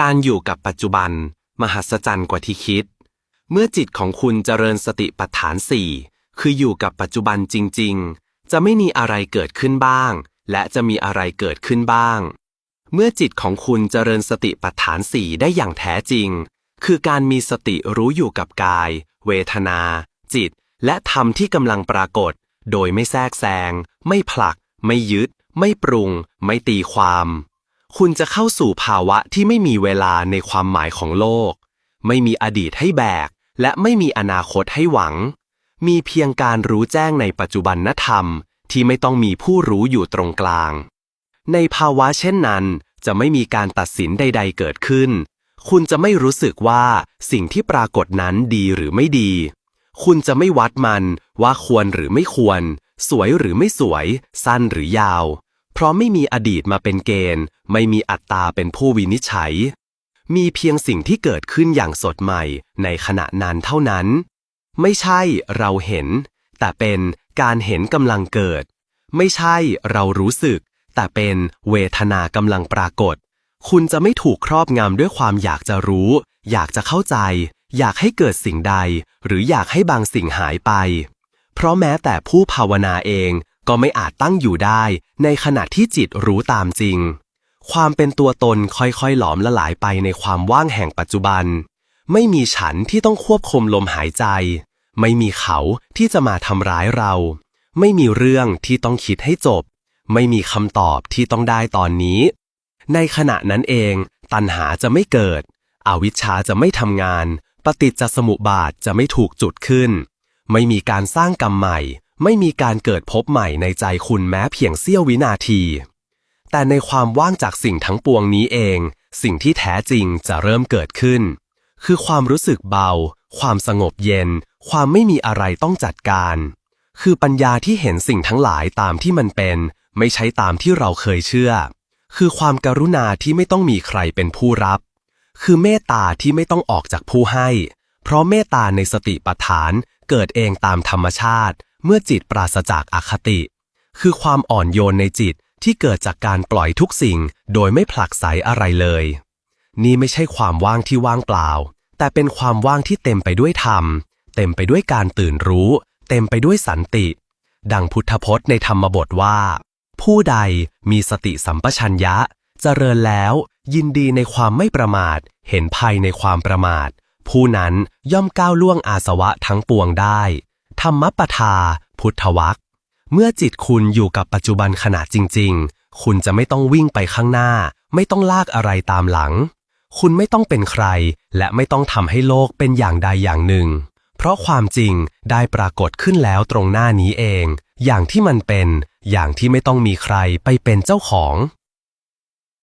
การอยู่กับปัจจุบัน มหัศจรรย์กว่าที่คิด เมื่อจิตของคุณเจริญสติปัฏฐานสี่คืออยู่กับปัจจุบันจริง ๆ จะไม่มีอะไรเกิดขึ้นบ้าง และจะมีอะไรเกิดขึ้นบ้าง เมื่อจิตของคุณเจริญสติปัฏฐานสี่ได้อย่างแท้จริง คือการมีสติรู้อยู่กับกาย เวทนา จิต และธรรมที่กำลังปรากฏ โดยไม่แทรกแซง ไม่ผลัก ไม่ยึด ไม่ปรุง ไม่ตีความ คุณจะเข้าสู่ภาวะที่ไม่มีเวลาในความหมายของโลก ไม่มีอดีตให้แบก และไม่มีอนาคตให้หวัง มีเพียงการรู้แจ้งในปัจจุบันนธรรม ที่ไม่ต้องมีผู้รู้อยู่ตรงกลาง ในภาวะเช่นนั้น จะไม่มีการตัดสินใด ๆ เกิดขึ้น คุณจะไม่รู้สึกว่าสิ่งที่ปรากฏนั้นดีหรือไม่ดี คุณจะไม่วัดมันว่าควรหรือไม่ควร สวยหรือไม่สวย สั้นหรือยาว เพราะไม่มีอดีตมาเป็นเกณฑ์ ไม่มีอัตตาเป็นผู้วินิจฉัย มีเพียงสิ่งที่เกิดขึ้นอย่างสดใหม่ในขณะนั้นเท่านั้น ไม่ใช่เราเห็น แต่เป็นการเห็นกำลังเกิด ไม่ใช่เรารู้สึก แต่เป็นเวทนากำลังปรากฏ คุณจะไม่ถูกครอบงำด้วยความอยากจะรู้ อยากจะเข้าใจ อยากให้เกิดสิ่งใด หรืออยากให้บางสิ่งหายไป เพราะแม้แต่ผู้ภาวนาเอง ก็ไม่อาจตั้งอยู่ได้ในขณะที่จิตรู้ตามจริง ความเป็นตัวตนค่อยๆ หลอมละลายไปในความว่างแห่งปัจจุบัน ไม่มีฉันที่ต้องควบคุมลมหายใจ ไม่มีเขาที่จะมาทำร้ายเรา ไม่มีเรื่องที่ต้องคิดให้จบ ไม่มีคำตอบที่ต้องได้ตอนนี้ ในขณะนั้นเอง ตัณหาจะไม่เกิด อวิชชาจะไม่ทำงาน ปฏิจจสมุปบาทจะไม่ถูกจุดขึ้น ไม่มีการสร้างกรรมใหม่ ไม่มีการเกิดพบใหม่ในใจคุณแม้เพียงเสี้ยววินาที แต่ในความว่างจากสิ่งทั้งปวงนี้เอง สิ่งที่แท้จริงจะเริ่มเกิดขึ้น คือความรู้สึกเบา ความสงบเย็น ความไม่มีอะไรต้องจัดการ คือปัญญาที่เห็นสิ่งทั้งหลายตามที่มันเป็น ไม่ใช่ตามที่เราเคยเชื่อ คือความการุณาที่ไม่ต้องมีใครเป็นผู้รับ คือเมตตาที่ไม่ต้องออกจากผู้ให้ เพราะเมตตาในสติปัฏฐานเกิดเองตามธรรมชาติ เมื่อจิตปราศจากอคติ คือความอ่อนโยนในจิตที่เกิดจากการปล่อยทุกสิ่งโดยไม่ผลักไสอะไรเลย นี่ไม่ใช่ความว่างที่ว่างเปล่า แต่เป็นความว่างที่เต็มไปด้วยธรรม เต็มไปด้วยการตื่นรู้ เต็มไปด้วยสันติ ดังพุทธพจน์ในธรรมบทว่า ผู้ใดมีสติสัมปชัญญะเจริญแล้ว ยินดีในความไม่ประมาท เห็นภัยในความประมาท ผู้นั้นย่อมก้าวล่วงอาสวะทั้งปวงได้ ธรรมปทา พุทธวักเมื่อจิตคุณอยู่กับปัจจุบันขณะจริง ๆ คุณจะไม่ต้องวิ่งไปข้างหน้า ไม่ต้องลากอะไรตามหลัง คุณไม่ต้องเป็นใคร และไม่ต้องทำให้โลกเป็นอย่างใดอย่างหนึ่ง เพราะความจริงได้ปรากฏขึ้นแล้วตรงหน้านี้เอง อย่างที่มันเป็น อย่างที่ไม่ต้องมีใครไปเป็นเจ้าของ